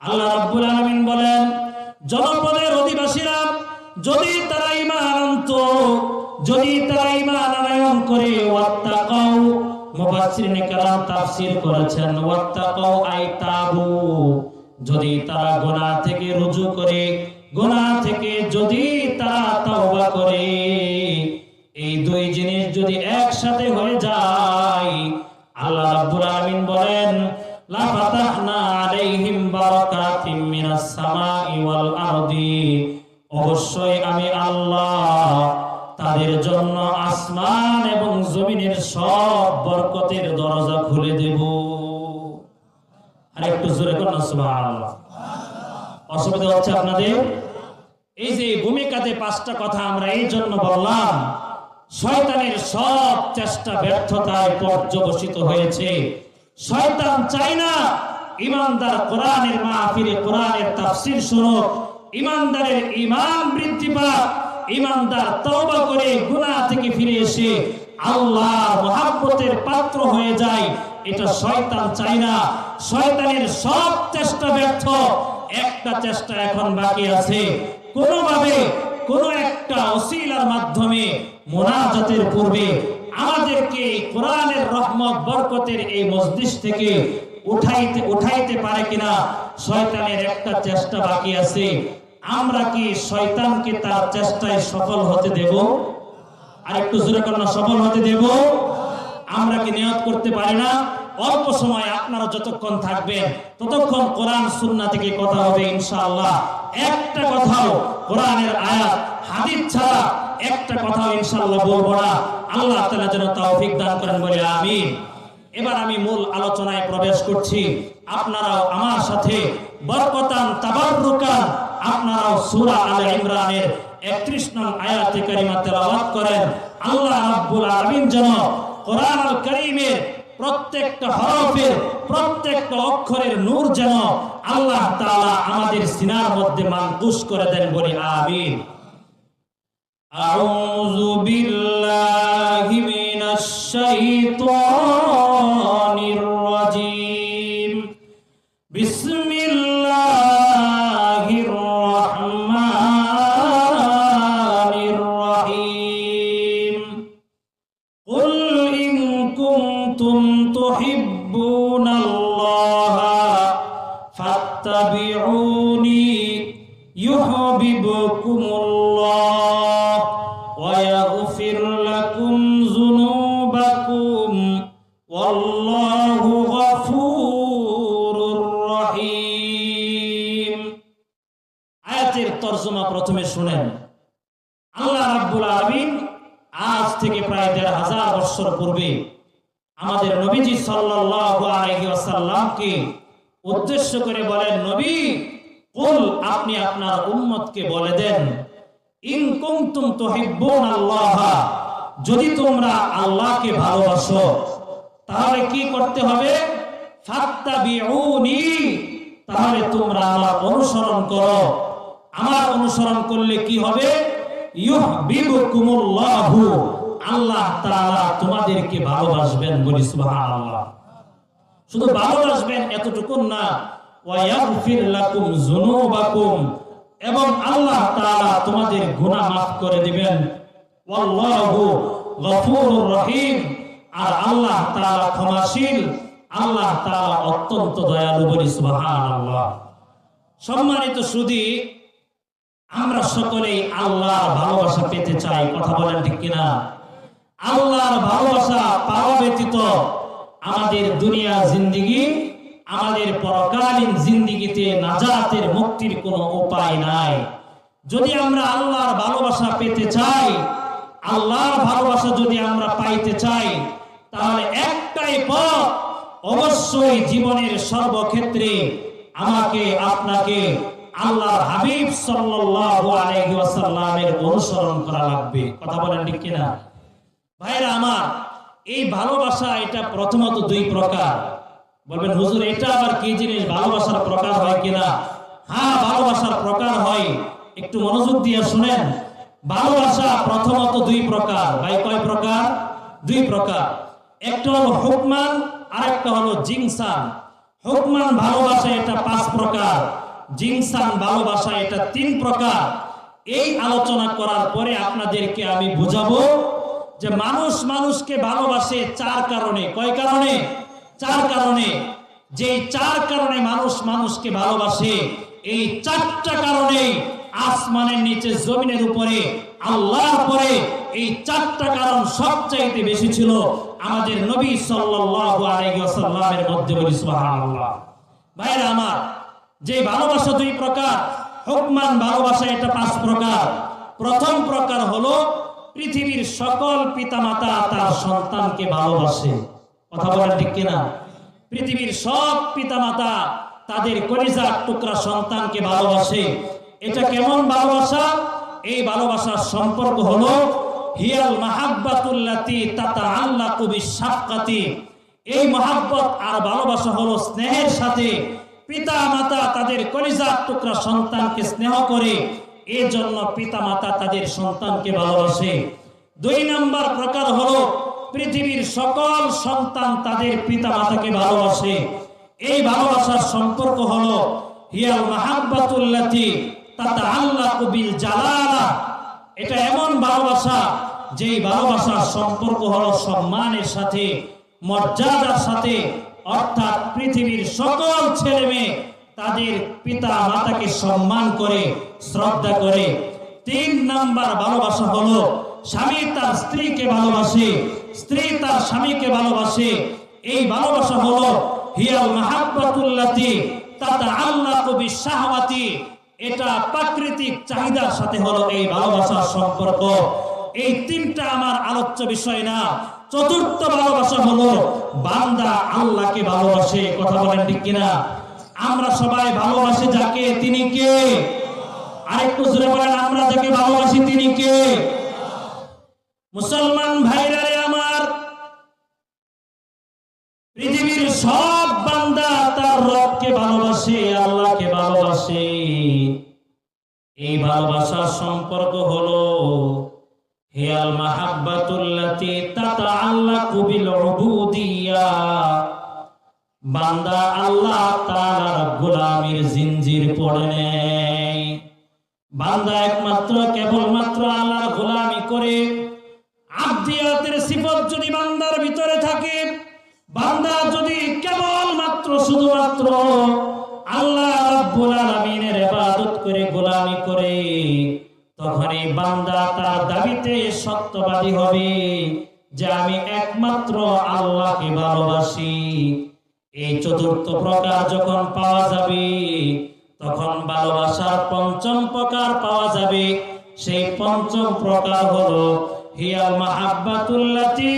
আল্লাহ রাব্বুল আলামিন বলেন জনপদের অধিবাসীরা যদি তারা ঈমান আনত যদি তারা করে ওয়াত্তাকাও মুফাসসিরিন কেরাম তাফসীর করেছেন ওয়াত্তাকাও আই তাবু যদি তারা গুনাহ থেকে রুজু করে, গুনাহ থেকে যদি তারা তওবা করে, এই দুই জিনিস যদি একসাথে হয়ে যায়, আল্লাহ রাব্বুল আলামিন বলেন, লা ফাতাহনা আলাইহিম বারাকাতিম মিনাস সামাই ওয়াল আরদি। অবশ্যই আমি আল্লাহ তাদের জন্য আসমান এবং জমিনের সব বরকতের দরজা খুলে দেব। আর একটু জোরে করুন অসুবিধা হচ্ছে আপনাদের? এই যে ভূমিকাতে পাঁচটা কথা আমরা এই জন্য বললাম, শয়তানের সব চেষ্টা ব্যর্থতায় পর্যবসিত হয়েছে। শয়তান চায় না ইমানদার কোরআনের মাহফিলে কোরআনের তাফসীর শুনুক। ইমানদারের ইমান বৃদ্ধি পাক, ইমানদার তওবা করে গুনাহ থেকে ফিরে এসে আল্লাহর মহাব্বতের পাত্র হয়ে যায়। এটা শয়তান চাই না। শয়তানের সব চেষ্টা ব্যর্থ। একটা চেষ্টা এখন বাকি আছে। কোনোভাবে কোন একটা অসিলার মাধ্যমে মোনাজাতের পূর্বে আমাদেরকে কোরআনের রহমত, বরকতের এই মসজিদ থেকে উঠাইতে উঠাইতে পারে কিনা, শয়তানের একটা চেষ্টা বাকি আছে। আমরা কি শয়তানকে তার চেষ্টায় সফল হতে দেব? আর একটু জোরে কন্যা, সফল হতে দেব। আমরা কি নিয়ত করতে পারি না? অল্প সময় আপনারা যতক্ষণ থাকবেন, ততক্ষণ কোরআন সুন্নাহ থেকে কথা হবে ইনশাআল্লাহ। একটা কথাও কোরআনের আয়াত, হাদিস ছাড়া একটা কথাও ইনশাআল্লাহ বলব না। আল্লাহ তাআলা যেন তৌফিক দান করেন বলে, আমিন। এবার আমি মূল আলোচনায় প্রবেশ করছি। আপনারাও আমার সাথে বরকতান, তাবাররুকান, আপনারাও সূরা আলে ইমরানের একত্রিশ নং আয়াতে কারিমা তেলাওয়াত করেন। আল্লাহ রাব্বুল আলামিন যেন কারীমের প্রত্যেকটা হরফের প্রত্যেকটা অক্ষরের নূর যেন আল্লাহ তাআলা আমাদের সিনার মধ্যে মানকুশ করে দেন বলি, আমিন। আউযু বিল্লাহি মিনাশ تحبون الله فاتبعوني يحببكم الله যদি তোমরা আল্লাহকে ভালোবাসো, তাহলে কি করতে হবে? তাহলে তোমরা আমার অনুসরণ করো। আমার অনুসরণ করলে কি হবে? আল্লাহ তাআলা তোমাদেরকে ভালোবাসবেন বলি সুবহানাল্লাহ। শুধু ভালোবাসবেন এতটুকু না এবং আল্লাহ তাআলা তোমাদের গুনাহ মাফ করে দিবেন। গফুরুর রহিম। আর আল্লাহ তাআলা ক্ষমাশীল। আল্লাহ তাআলা অত্যন্ত দয়ালু বলি, সুবহানাল্লাহ। সম্মানিত সুধী আমরা সকলেই আল্লাহর ভালোবাসা পেতে চাই, কথা বলেন ঠিক কিনা? আল্লাহর ভালোবাসা পাওয়া ব্যতীত আমাদের দুনিয়া জিন্দিগি, আমাদের পরকালীন জিন্দিগিতে নাজাতের মুক্তির কোনো উপায় নাই। যদি আমরা আল্লাহর ভালোবাসা পেতে চাই আল্লাহর ভালোবাসা যদি আমরা পাইতে চাই, তাহলে একটাই পথ অবশ্যই জীবনের সর্বক্ষেত্রে আমাকে, আপনাকে আল্লাহর হাবিব সাল্লাল্লাহু আলাইহি ওয়াসাল্লামের অনুসরণ করা লাগবে। কথা বলেন ঠিক কিনা? ভাইরা আমার, এই ভালোবাসা এটা প্রথমত দুই প্রকার। বলবেন, হুজুর, এটা আবার কি জিনিস? ভালোবাসার প্রকার হয় কিনা? হ্যাঁ ভালোবাসার প্রকার হয়। একটু মনোযোগ দিয়ে শুনেন। ভালোবাসা প্রথমত দুই প্রকার। ভাই, কয় প্রকার? দুই প্রকার। একটা হলো হুকমান আর একটা হলো জিংসান হুকমান ভালোবাসা এটা পাঁচ প্রকার। জিংসান ভালোবাসা এটা তিন প্রকার। এই আলোচনা করার পরে আপনাদেরকে আমি বুঝাবো যে মানুষ মানুষকে ভালোবাসে চার কারণে। কয় কারণে? চার কারণে। যে চার কারণে মানুষ মানুষকে ভালোবাসে, এই চারটা কারণে আসমানের নিচে, জমিনের উপরে, আল্লাহর পরে এই চারটা কারণ সবচাইতে বেশি ছিল আমাদের নবী সাল্লাল্লাহু আলাইহি ওয়াসাল্লামের মধ্যে বলি সুবহানাল্লাহ। ভাইরা আমার, যে ভালোবাসা দুই প্রকার, হুকমান ভালোবাসা এটা পাঁচ প্রকার। প্রথম প্রকার হলো পৃথিবীর সকল পিতামাতা তার সন্তানকে ভালোবাসে। কথা বলেন ঠিক কিনা? পৃথিবীর সব পিতামাতা তাদের কলিজার টুকরা সন্তানকে ভালোবাসে। এটা কেমন ভালোবাসা? এই ভালোবাসার সম্পর্ক হলো, হিয়াল মাহাব্বাতুল্লাতি তাতা আল্লাহ কবি সাফকাতি এই মহাব্বত আর ভালোবাসা হলো স্নেহের সাথে। পিতা মাতা তাদের কলিজার টুকরা সন্তানকে স্নেহ করে এই জন্য পিতা মাতা তাদের সন্তানকে ভালোবাসে। দুই নাম্বার প্রকার হলো, পৃথিবীর সকল সন্তান তাদের পিতা মাতাকে ভালোবাসে। এই ভালোবাসার সম্পর্ক হলো, হিয়াল মাহাব্বাতুল্লাতি তাতা আল্লাহ কবিল জালালা। এটা এমন ভালোবাসা, যেই ভালোবাসার সম্পর্ক হলো সম্মানের সাথে, মর্যাদার সাথে, অর্থাৎ পৃথিবীর সকল ছেলে মেয়ে তাদের পিতা মাতাকে সম্মান করে, শ্রদ্ধা করে। তিন নাম্বার ভালোবাসা হলো, স্বামী তার স্ত্রীকে ভালোবাসে, স্ত্রী তার স্বামীকে ভালোবাসে। এই ভালোবাসা হলো, হিয়াল মাহাব্বাতুল্লাতি তাতা আল্লাহ কবি শাহওয়াতি এটা প্রাকৃতিক চাহিদার সাথে হলো এই ভালোবাসার সম্পর্ক। এই তিনটা আমার আলোচ্য বিষয় না। চতুর্থ ভালোবাসা হলো বান্দা আল্লাহকে ভালোবাসে, কথা বলেন ঠিক কিনা? আমরা সবাই ভালোবাসি যাকে, তিনি কে? আরেকটু জোরে বলেন, আমরা যাকে ভালোবাসি, তিনি কে? মুসলমান ভাইরা আমার, পৃথিবীর সব বান্দা তার রবকে ভালোবাসে, আল্লাহকে ভালোবাসে। এই ভালোবাসার সম্পর্ক হলো, হিয়াল মাহাব্বাতুল্লাতি তাতাআল্লাকু বিল উবুদিয়া। বান্দা আল্লাহ তাআলার গোলামীর জিনজির পড়ে নেয় বান্দা একমাত্র, কেবলমাত্র আল্লাহর গোলামি করে। আব্দিয়াতের সিফত যদি বান্দার ভিতরে থাকে, বান্দা যদি কেবল মাত্র শুধুমাত্র তখনই বান্দা তার দাবিতে সত্যবাদী হবে যে আমি একমাত্র আল্লাহকে ভালোবাসি। এই চতুর্থ প্রকার যখন পাওয়া যাবে, তখন ভালোবাসার পঞ্চম প্রকার পাওয়া যাবে। সেই পঞ্চম প্রকার হলো, হিয়াল মাহাব্বাতুল্লাতি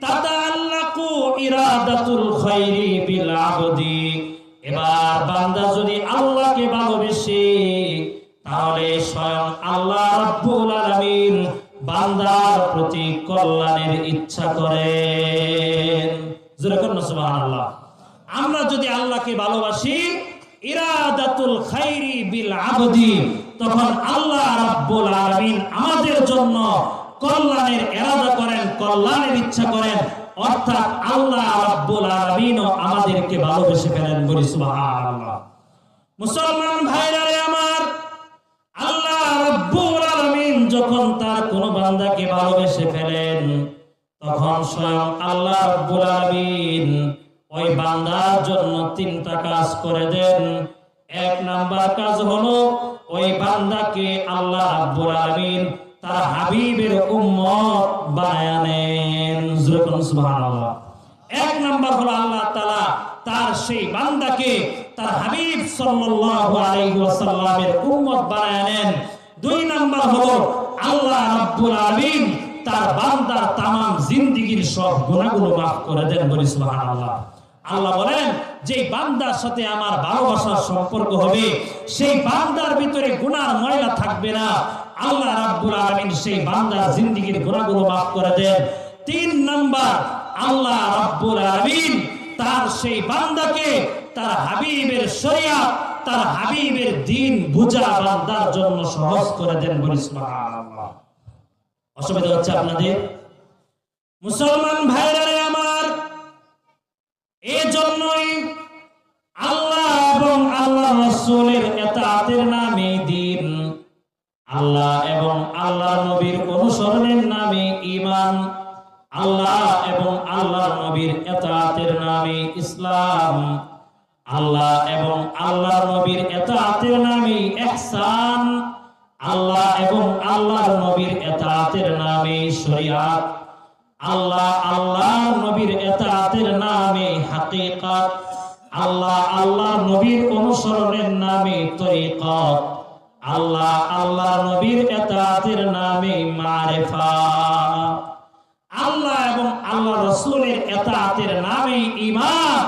তাতাআল্লাকু ইরাদাতুল খাইরি বিল আবদি। এবার বান্দা যদি আল্লাহকে ভালোবেসে তাহলে স্বয়ং আল্লাহ রাব্বুল আলামিন বান্দার প্রতি কল্যাণের ইচ্ছা করেন। জোরে করুন সুবহানাল্লাহ। আমরা যদি আল্লাহকে ভালোবাসি, ইরাদাতুল খাইরি বিল আবদি, তখন আল্লাহ রাব্বুল আলামিন আমাদের জন্য কল্যাণের এরাদা করেন, কল্যাণের ইচ্ছা করেন। অর্থাৎ আল্লাহ রাব্বুল আলামিনও আমাদেরকে ভালোবেসে ফেলেন বলি সুবহানাল্লাহ। মুসলমান ভাইরা আমার তখন স্বয়ং আল্লাহ রাব্বুল আলামিন ওই বান্দার জন্য তিনটা কাজ করে দেন। এক নাম্বার কাজ হলো ওই বান্দাকে আল্লাহ রাব্বুল আলামিন তার হাবিবের উম্মত বানায় নেন। সুবহানাল্লাহ। এক নাম্বার হলো আল্লাহ তাআলা তার সেই বান্দাকে তার হাবিব সাল্লাল্লাহু আলাইহি ওয়াসাল্লামের উম্মত বানায় নেন। দুই নাম্বার হলো আল্লাহ রাব্বুল আলামিন তার বান্দার তামাম জিন্দেগীর সব গুনাহগুলো মাফ করে দেন বলি সুবহানাল্লাহ। আল্লাহ আল্লাহ বলেন যে বান্দার সাথে আমার ভালোবাসার সম্পর্ক হবে, সেই বান্দার ভিতরে গুনার ময়লা থাকবে না। আল্লাহ রাব্বুল আলামিন সেই বান্দার জিন্দেগীর গুনাহগুলো মাফ করে দেন। তিন নাম্বার, আল্লাহ রাব্বুল আলামিন তার সেই বান্দাকে তার হাবিবের শরিয়াত তার হাবিবের দিন বুঝা বান্দার জন্য সহজ করে দেন বলি সুবহানাল্লাহ। অসুবিধা হচ্ছে আপনাদের? মুসলমান ভাইরা আমার এই জন্যই আল্লাহ এবং আল্লাহ রসুলের এতাতের নামে দিন আল্লাহ এবং আল্লাহ নবীর অনুসরণের নামে ইমান আল্লাহ এবং আল্লাহ নবীর এতাতের নামে ইসলাম, আল্লাহ এবং আল্লাহ নবীর এতাতের নামে ইহসান আল্লাহ এবং আল্লাহ নবীর এতাতের নামে শরিয়াত। আল্লাহ আল্লাহ নবীর এতাতের নামে হাকিকাত। আল্লাহ আল্লাহ নবীর অনুসরণের নামে তরিকত। আল্লাহ আল্লাহ নবীর এতাতের নামে মারেফা। আল্লাহ এবং আল্লাহ রসুলের এতাতের নামে ইমান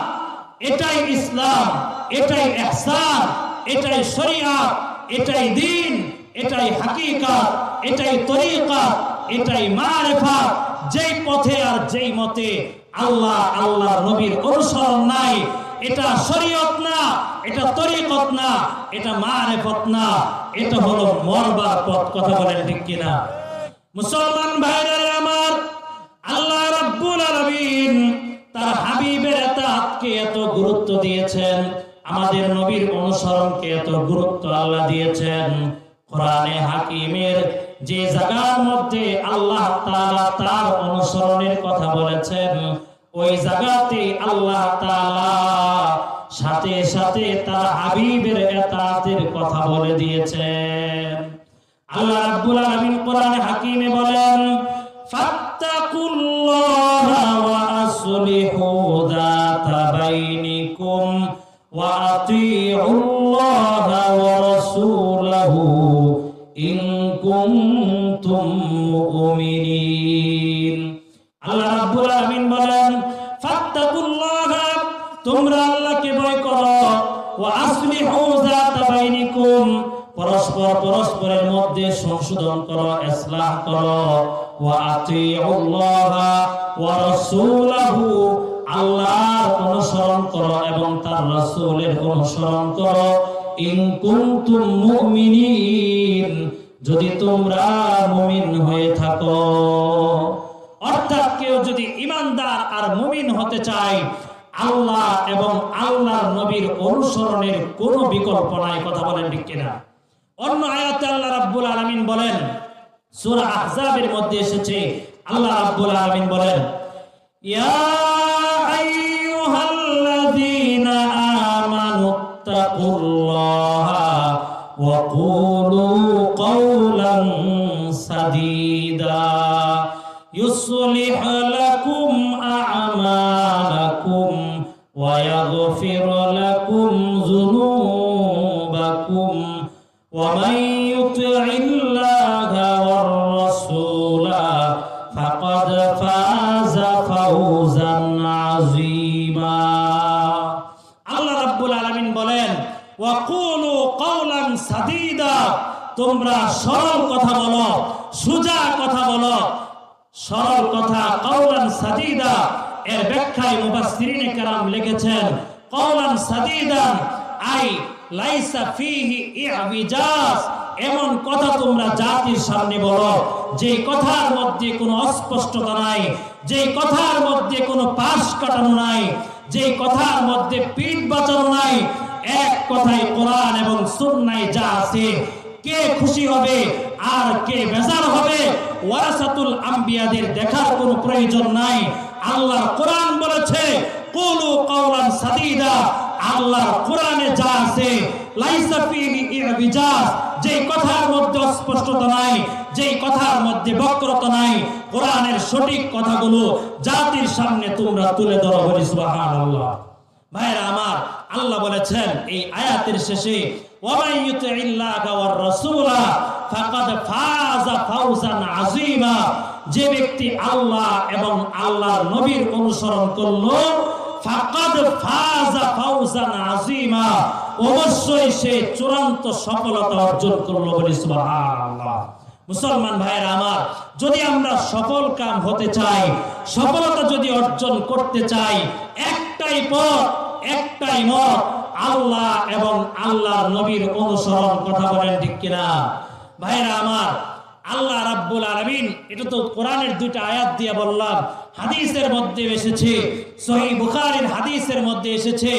এটাই ইসলাম, এটাই ইহসান, এটাই শরিয়াত, এটাই দিন। এটাই হাকিকাত, এটাই তরিকাত, এটাই মারেফা যেই পথে আর যেই মতে আল্লাহ আল্লাহ নবীর অনুসরণ নাই। এটা শরীয়ত না, এটা তরিকত না, এটা মারেফত না। এটা হলো মরবার পথ, কথা বলেন ঠিক কিনা? মুসলমান ভাইরা আমার, আল্লাহ রাব্বুল আলামিন তার হাবিবের এতাতকে এত গুরুত্ব দিয়েছেন, আমাদের নবীর অনুসরণকে এত গুরুত্ব আল্লাহ দিয়েছেন। কোরআনে হাকিমের যে জায়গার মধ্যে আল্লাহ তাআলা তার অনুসরণের কথা বলেছেন, ওই জায়গাতে আল্লাহ তাআলা সাথে সাথে তার হাবিবের এতাতের কথা বলে দিয়েছেন। আল্লাহ রাব্বুল আলামিন কোরআনে হাকিমে বলেন, ফাত্তাকুল্লাহা ওয়া আসলিহু পরস্পর পরস্পরের মধ্যে সংশোধন করো করো। আল্লাহর অনুসরণ করো এবং তার অনুসরণ করো। যদি তোমরা মুমিন হয়ে থাকো। অর্থাৎ কেউ যদি ইমানদার আর মুমিন হতে চায় আল্লাহ এবং আল্লাহর নবীর অনুসরণের কোন বিকল্প নাই, কথা বলেন ঠিক কিনা? অন্য আয়াতে আল্লাহ রাব্বুল আলামিন বলেন, সূরা আহজাবের মধ্যে এসেছে, আল্লাহ রাব্বুল আলামিন বলেন, ইয়া আইয়ুহাল্লাযীনা আমানুত্তাকুল্লাহা ওয়া কুলু কওলান সাদীদা ইউসলিহু ويغفر لكم ذنوبكم ومن يطع الله والرسول فقد فاز فوزا عظيما আল্লাহ রাব্বুল আলামিন বলেন ওয়াকুলু কওলান সাদীদা তোমরা সরল কথা বলো সুজা কথা বলো সরল কথা কওলান সাদীদা এর ব্যাখ্যায় মুফাসসিরিনে কেরাম লিখেছেন, কওলান সাদীদান আই লাইসা ফিহি ইআবিজাজ এমন কথা তোমরা জাতির সামনে বলো যে কথার মধ্যে কোনো অস্পষ্টতা নাই যে কথার মধ্যে কোনো পাশ কাটানো নাই যে কথার মধ্যে পিঠ বাঁচানো নাই, এক কথায় কোরআন এবং সুন্নায় যা আছে, কে খুশি হবে আর কে বেজার হবে, ওয়ারাসাতুল আম্বিয়াদের দেখার কোনো প্রয়োজন নাই। আল্লাহর কোরআন বলেছে, কুলু কাওলান সাদীদা, আল্লাহর কোরআনে যা আছে, লাইসা ফিহি ইবিজাজ যে কথার মধ্যে অস্পষ্টতা নাই যে কথার মধ্যে বক্রতা নাই, কোরআনের সঠিক কথাগুলো জাতির সামনে তোমরা তুলে ধরো বলি সুবহানাল্লাহ। ভাইরা আমার, আল্লাহ বলেছেন এই আয়াতের শেষে, ওয়ামান ইউতিইল্লাহা ওয়ার রাসূলা, ফাকাদ ফাজা ফাওজান আযীমা। যে ব্যক্তি আল্লাহ এবং আল্লাহর নবীর অনুসরণ করল অবশ্যই সে চূড়ান্ত সফলতা অর্জন করল যদি আমরা সফল কাম হতে চাই, সফলতা যদি অর্জন করতে চাই, একটাই পথ, একটাই মত, আল্লাহ এবং আল্লাহর নবীর অনুসরণ, কথা বলেন ঠিক কিনা? ভাইরা আমার আল্লাহ রাব্বুল আলামিন, এটা তো কোরআনের দুইটা আয়াত দিয়ে বললাম। হাদিসের মধ্যে এসেছে সহিহ বুখারীর হাদিসের মধ্যে এসেছে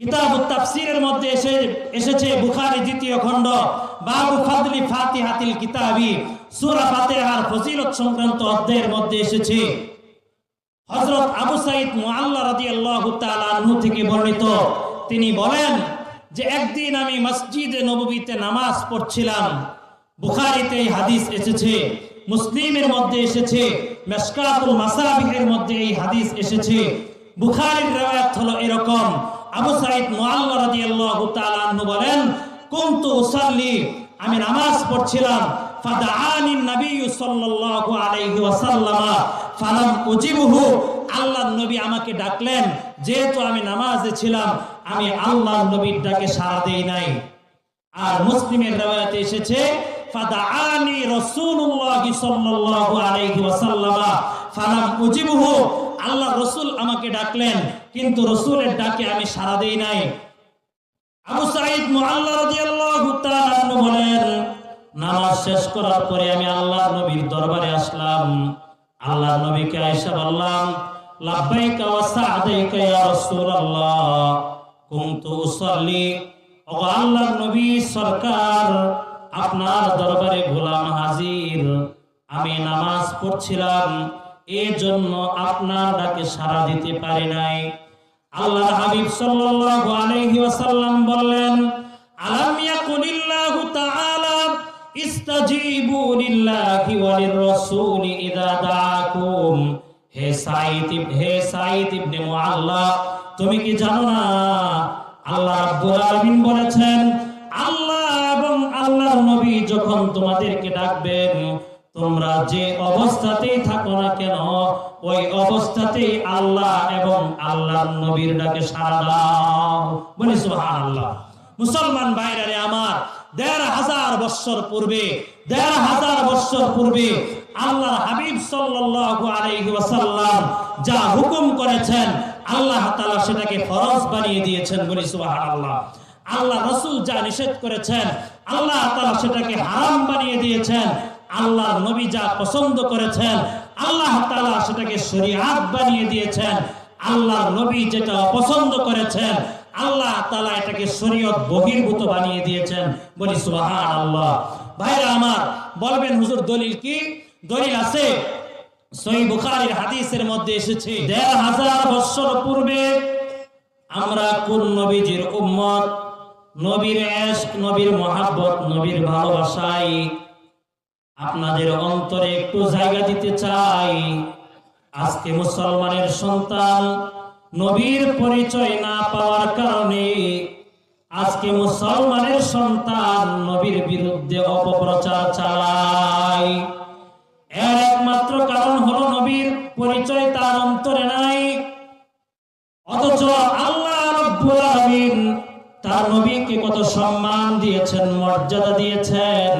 কিতাব তাফসিরের মধ্যে এসে, এসেছে বুখারী দ্বিতীয় খণ্ড, বাবু ফাদলি ফাতিহাতিল কিতাবি, সূরা ফাতিহার ফজিলত সংক্রান্ত অধ্যায়ের মধ্যে এসেছে। হযরত আবু সাঈদ মুআল্লা রাদিয়াল্লাহু তাআলা আনহু থেকে বর্ণিত, তিনি বলেন যে একদিন আমি মসজিদে নববীতে নামাজ পড়ছিলাম। বুখারীতে এই হাদিস এসেছে, মুসলিমের মধ্যে এসেছে, মেশকাতুল মাসাবিহের মধ্যে এই হাদিস এসেছে। বুখারীর riwayat হলো এরকম। আবু সাঈদ মুআল্লা রাদিয়াল্লাহু তাআলা আনহু বলেন, কুনতু উসাল্লি আমি নামাজ পড়ছিলাম। ফাদাআনি নবী সাল্লাল্লাহু আলাইহি ওয়াসাল্লাম ফালাম উজিবহু আল্লাহর নবী আমাকে ডাকলেন। যেহেতু আমি নামাজে ছিলাম, আমি আল্লাহর নবীর ডাকে সাড়া দেই নাই। আর মুসলিমের রাওয়ায়াতে এসেছে ফাদাআনি রাসূলুল্লাহ সাল্লাল্লাহু আলাইহি ওয়াসাল্লাম, ফালাম উজিবহু। আল্লাহ রাসূল আমাকে ডাকলেন, কিন্তু রাসূলের ডাকে আমি সাড়া দেই নাই। আবু সাঈদ মুআল্লা রাদিয়াল্লাহু তাআলা বলেন, নামাজ শেষ করার পরে আমি আল্লাহর নবীর দরবারে আসলাম। আল্লাহর নবীকে আয়েশা বললাম, লাব্বাইকা ওয়া সা'দাইকা ইয়া রাসূলুল্লাহ, কুনতু উসাল্লি? ও আল্লাহর নবী সরকার আপনার দরবারে গোলাম হাজির। আমি নামাজ পড়ছিলাম এই জন্য আপনার ডাকে সাড়া দিতে পারি নাই। আল্লাহ হাবিব সাল্লাল্লাহু আলাইহি ওয়াসাল্লাম বললেন আলাম ইয়াকুলিল্লাহু তাআলা ইস্তাজিবু লিল্লাহি ওয়া লির-রাসূলি ইযা দাআকুম। হে হে ইবনে মুআল্লা তুমি কি জানো না? আল্লাহ রাব্বুল আলামিন বলেছেন আল্লাহ আল্লাহর নবী যখন তোমাদেরকে ডাকবেন, তোমরা যে অবস্থাতেই থাকো না কেন, ওই অবস্থাতেই আল্লাহ এবং আল্লাহর নবীর ডাকে সাড়া দাও। বলি সুবহানাল্লাহ। মুসলমান ভাইরারে আমার, দেড় হাজার বছর পূর্বে, দেড় হাজার বছর পূর্বে আল্লাহর হাবিব সাল্লাল্লাহু আলাইহি ওয়াসাল্লাম যা হুকুম করেছেন, আল্লাহ তাআলা সেটাকে ফরজ বানিয়ে দিয়েছেন। বলি সুবহানাল্লাহ। আল্লাহ রসুল যা নিষেধ করেছেন আল্লাহ তাআলা সেটাকে হারাম বানিয়ে দিয়েছেন। আল্লাহর নবী যা পছন্দ করেছেন, আল্লাহ তাআলা সেটাকে শরীয়ত বানিয়ে দিয়েছেন। আল্লাহর নবী যেটা অপছন্দ করেছেন, আল্লাহ তালা এটাকে শরীয়ত বহির্ভূত বানিয়ে দিয়েছেন। বলি, সুবহানাল্লাহ। ভাইরা আমার, বলবেন, হুজুর, দলিল কি? দলিল আছে। সই বুখারীর হাদিসের মধ্যে এসেছে, দেড় হাজার বছর পূর্বে আমরা কোন নবীজির উম্মত নবীর এশক নবীর মহাব্বত, নবীর ভালোবাসায় আপনাদের অন্তরে একটু জায়গা দিতে চাই। আজকে মুসলমানের সন্তান নবীর পরিচয় না পাওয়ার কারণে আজকে মুসলমানের সন্তান নবীর বিরুদ্ধে অপপ্রচার চালায়। এর একমাত্র কারণ হলো নবীর পরিচয় তার অন্তরে নাই। অথচ আল্লাহ তার নবীকে কত সম্মান দিয়েছেন, মর্যাদা দিয়েছেন।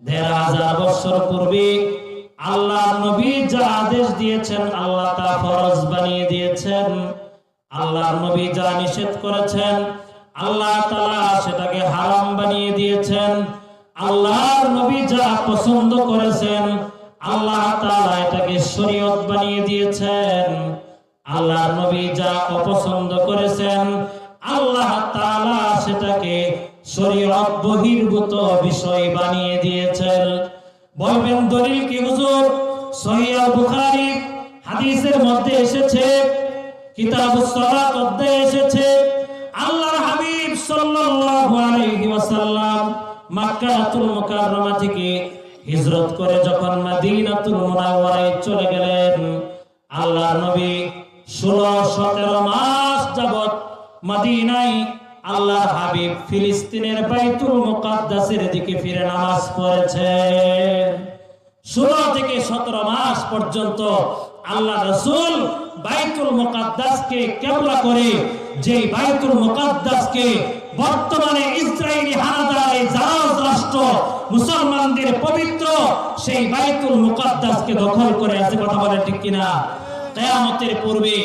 দেড় হাজার বছর পূর্বে আল্লাহ নবী যা আদেশ দিয়েছেন, আল্লাহ তা ফরজ বানিয়ে দিয়েছেন। আল্লাহর নবী যা নিষেধ করেছেন, আল্লাহ সেটাকে হারাম বানিয়ে দিয়েছেন। আল্লাহর নবী যা পছন্দ করেছেন, আল্লাহ তাআলা এটাকে শরীয়ত বানিয়ে দিয়েছেন। আল্লাহর নবী যা অপছন্দ করেছেন আল্লাহ তাআলা সেটাকে শরীয়ত বহির্ভূত বিষয় বানিয়ে দিয়েছেন। বলবেন, দলিল কি হুজুর? হাদিসের মধ্যে এসেছে, কিতাবুস এসেছে হাবিব সাল্লাল্লাহু আলাইহি ওয়াসাল্লাম মক্কাতুল মুকাররমা থেকে হিজরত করে যখন মদিনাতুল মুনাওয়ারায় চলে গেলেন, আল্লাহর নবী ষোলো সতেরো মাস যাবত মদিনায় আল্লাহর হাবিব ফিলিস্তিনের বাইতুল মুকাদ্দাসের দিকে ফিরে নামাজ পড়েছেন ষোলো থেকে সতেরো মাস পর্যন্ত আল্লাহ বাইতুল মুকাদ্দাসকে কেবলা করে যে বাইতুল মুকাদ্দাসকে বর্তমানে ইসরায়েলি জাহাজ রাষ্ট্র মুসলমানদের পবিত্র সেই বাইতুল মুকাদ্দাসকে দখল করে আছে। কথা বলে ঠিক কিনা? কেয়ামতের পূর্বে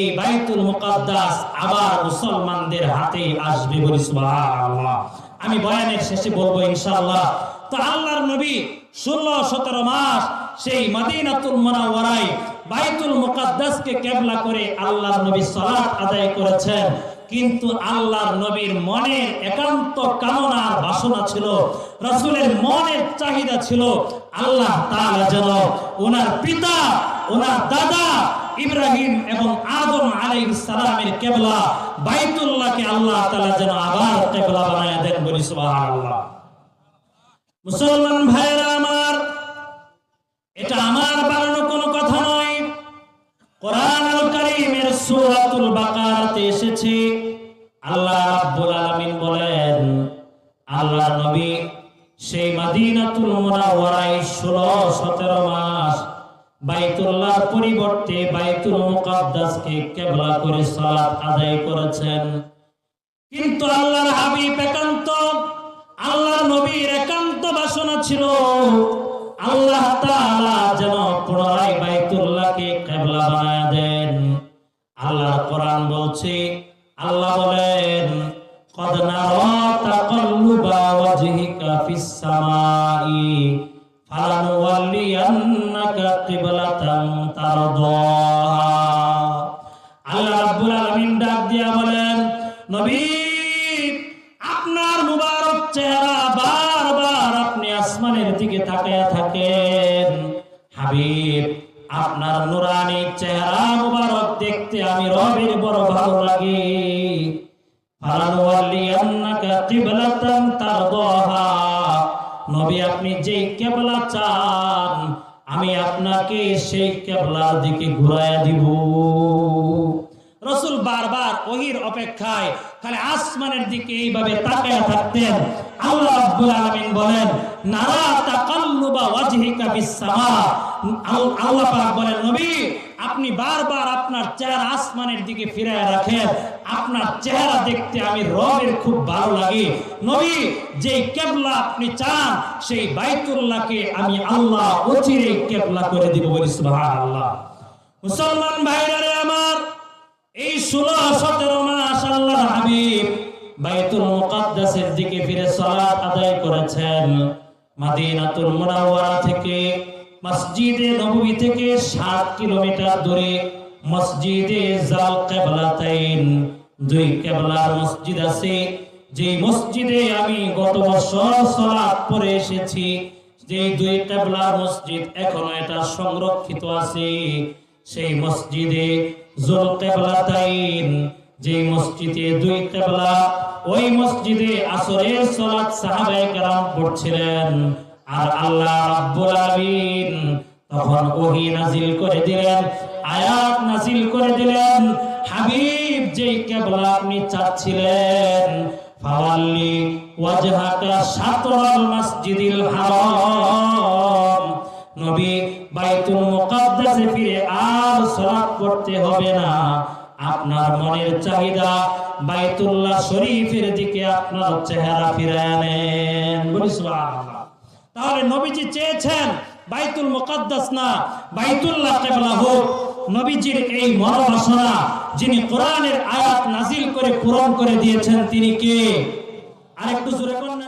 এই বাইতুল মুকাদ্দাস আবার মুসলমানদের হাতে আসবে বলি সুবহানাল্লাহ। আমি বয়ানের শেষে বলব ইনশাআল্লাহ। তো আল্লাহর নবী ষোলো, সতেরো মাস সেই মদিনাতুল মুনাওয়ারায় বাইতুল মুকাদ্দাসকে কেবলা করে আল্লাহর নবী সালাত আদায় করেছেন। কিন্তু আল্লাহর নবীর মনের একান্ত কামনার বাসনা ছিল, রাসূলের মনের চাহিদা ছিল, আল্লাহ তাআলা যেন ওনার পিতা, ওনার দাদা ইব্রাহিম এবং আদম আলাইহিস সালামের কেবলা বাইতুল্লাহকে আল্লাহ তাআলা যেন আবার কেবলা বানায় দেন বলি সুবহানাল্লাহ। মুসলমান ভাইয়েরা আমার, এটা আমার বানানো কোনো কথা নয়। কোরআন আল কারীমের সূরাতুল বাকারাতে এসেছে। আল্লাহ রাব্বুল আলামিন বলেন, আল্লাহ নবী সেই মদিনাতুল মুনাওয়ারায় 16 17 মাস বাইতুল্লাহর পরিবর্তে বাইতুল মুকাদ্দাসকে কেবলা করে সালাত আদায় করেছেন। কিন্তু আল্লাহর হাবিব একান্ত, আল্লাহর নবীর একান্ত বাসনা ছিল আল্লাহ তাআলা যেন পুনরায় বাইতুল্লাহকে কেবলা বানায় দেন। আল্লাহ কোরআন বলছে, আল্লাহ বলেন, কদ নারা তাকাল্লুবা ওয়াজহিকা ফিস সামাই, ফালানুওয়াল্লিয়ান আপনার মুবারক চেহারা বারবার আপনি আসমানের দিকে তাকায়া থাকেন। হাবিব, আপনার নুরানি চেহারা মুবারক দেখতে আমি রবের বড় ভালো লাগে। নবী, আপনি যেই কেবলা চান আমি আপনাকে সেই কেবলার দিকে ঘুরাইয়া দিব। রসুল বারবার ওহির অপেক্ষায় তাহলে আসমানের দিকে এইভাবে তাকায় থাকতেন। আল্লাহ আব্দুল আলমিন বলেন আল্লাহ আপনি বারবার আপনার চেহারা আসমানের দিকে ফিরায় রাখেন। আপনার চেহারা দেখতে আমি রবের খুব ভালো লাগে। নবী যে কেবলা আপনি চান, সেই বাইতুল্লাহকে আমি আল্লাহ অচিরেই কেবলা করে দিব সুবহানাল্লাহ। মুসলমান ভাইরা আমার, এই ষোলো, সতেরো মাস আল্লাহ হাবিব বাইতুল মুকাদ্দাসের দিকে ফিরে সালাত আদায় করেছেন। মাদিনাতুল মুনাওয়ারা থেকে, মসজিদে নববী থেকে সাত কিলোমিটার দূরে মসজিদে জাল কেবলাতাইন, দুই কেবলার মসজিদ আছে। যে মসজিদে আমি গত বছর সালাত পড়ে এসেছি যে দুই কেবলার মসজিদ এখনও এটা সংরক্ষিত আছে। সেই মসজিদে জুল কেবলাতাইন যে মসজিদে দুই কেবলা ওই মসজিদে আসরের সালাত সাহাবায়ে কেরাম পড়ছিলেন। আর আল্লাহ রাব্বুল আলামিন তখন ওহী নাজিল করে দিলেন, আয়াত নাজিল করে দিলেন, হাবিব যেই কেবলা আপনি চাচ্ছিলেন, ফাওয়াল্লি ওয়াজহাকা শাতরাল মাসজিদিল হারাম। নবী বাইতুল মুকাদ্দাসে ফিরে আর সালাত পড়তে হবে না। আপনার মনের চাহিদা বাইতুল্লাহ শরীফের দিকে আপনার চেহারা ফিরায় নেন তাহলে নবীজি চেয়েছেন বাইতুল মুকাদ্দাস না, বাইতুল্লাহ কিবলা হোক। নবীজির এই মনোবাসনা যিনি কোরআনের আয়াত নাজিল করে পূরণ করে দিয়েছেন তিনি কে? আরেকটু জোরে কর না।